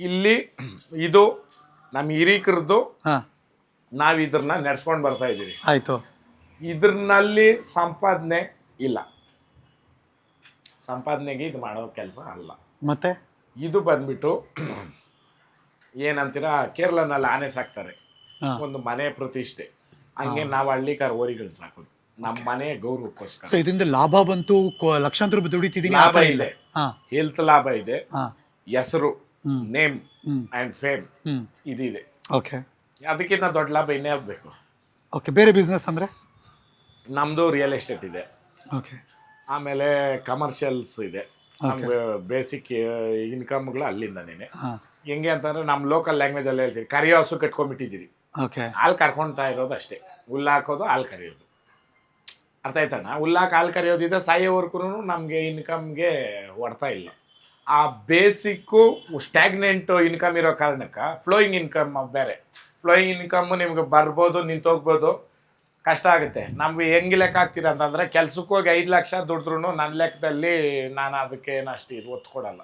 ಇಲ್ಲಿ ಇದು ನಮ್ಮ ಹಿರೀಕರದ್ದು ನಾವ್ ಇದ್ರನ್ನ ನಡ್ಸ್ಕೊಂಡು ಬರ್ತಾ ಇದ್ದೀವಿ ಆಯ್ತು. ಇದ್ರಲ್ಲಿ ಸಂಪಾದನೆ ಇಲ್ಲ. ಸಂಪಾದನೆಗೆ ಇದು ಮಾಡೋ ಕೆಲಸ ಅಲ್ಲ. ಮತ್ತೆ? ಇದು ಬಂದ್ಬಿಟ್ಟು ಏನಂತೀರಾ ಕೇರಳನಲ್ಲಿ ಆನೆ ಸಾಕ್ತಾರೆ. ಒಂದು ಮನೆ ಪ್ರತಿಷ್ಠೆ. ಹಂಗೆ ನಾವು ಹಳ್ಳಿಕಾರ ಓರಿಗಳು ಸಾಕೋದು. ನಮ್ಮ ಮನೆ ಗೌರವಕ್ಕೋಸ್ಕರ. ಸೊ ಇದರಿಂದ ಲಾಭ ಬಂತು ಕೊ- ಲಕ್ಷಾಂತರ ರೂಪಾಯಿ ದುಡಿತಿದ್ದೀನಿ ಆ ಲಾಭ ಇಲ್ಲ. ಇದೆ. ಹೆಲ್ತ್ ಲಾಭ ಇದೆ. ಹೆಸರು. ನೇಮ್ ಆ್ಯಂಡ್ ಅಂಡ್ ಫೇಮ್ ಇದಿದೆ. ಓಕೆ. ಅದಕ್ಕಿಂತ ದೊಡ್ಡ ಲಾಭ ಇನ್ನೇ ಆಗಬೇಕು. ಓಕೆ ಬೇರೆ ಬಿಸ್ನೆಸ್ ಅಂದರೆ? ನಮ್ಮದು ರಿಯಲ್ ಎಸ್ಟೇಟ್ ಇದೆ. ಓಕೆ. ಆಮೇಲೆ ಕಮರ್ಷಿಯಲ್ಸ್ ಇದೆ. ನಮ್ಗೆ ಬೇಸಿಕ್ ಇನ್ಕಮ್ಗಳು ಅಲ್ಲಿಂದನೇ. ನೀನೆ ಹೆಂಗೆ ಅಂತಂದ್ರೆ ನಮ್ಮ ಲೋಕಲ್ ಲ್ಯಾಂಗ್ವೇಜಲ್ಲಿ ಹೇಳ್ತೀವಿ. ಕರಿಯೋ ಹಸು ಕಟ್ಕೊಂಡ್ಬಿಟ್ಟಿದ್ದೀರಿ. ಓಕೆ. ಹಾಲು ಕರ್ಕೊಳ್ತಾ ಇರೋದು ಅಷ್ಟೇ. ಹುಲ್ಲು ಹಾಕೋದು ಹಾಲು ಕರಿಯೋದು. ಅರ್ಥ ಆಯ್ತಣ್ಣ ಹುಲ್ಲಾಕ ಹಾಲು ಕರಿಯೋದಿದೆ ಸಾಯೋವರ್ಗು ನಮಗೆ ಇನ್ಕಮ್ಗೆ ಹೊಡ್ತಾ ಇಲ್ಲ. ಆ ಬೇಸಿಕ್ಕು ಸ್ಟ್ಯಾಗ್ನೆಂಟು ಇನ್ಕಮ್ ಇರೋ ಕಾರಣಕ್ಕೆ ಫ್ಲೋಯಿಂಗ್ ಇನ್ಕಮ್ ಬೇರೆ. ಫ್ಲೋಯಿಂಗ್ ಇನ್ಕಮ್ಮು ನಿಮ್ಗೆ ಬರ್ಬೋದು, ನಿಂತೋಗ್ಬೋದು, ಕಷ್ಟ ಆಗುತ್ತೆ. ನಮ್ಗೆ ಹೆಂಗೆ ಲೆಕ್ಕ ಹಾಕ್ತೀರ ಅಂತಂದರೆ ಕೆಲ್ಸಕ್ಕೆ ಹೋಗಿ ಐದು ಲಕ್ಷ ದುಡಿದ್ರೂ ನನ್ನ ಲೆಕ್ಕದಲ್ಲಿ ನಾನು ಅದಕ್ಕೆ ಏನಷ್ಟು ಇದು ಒತ್ತು ಕೊಡಲ್ಲ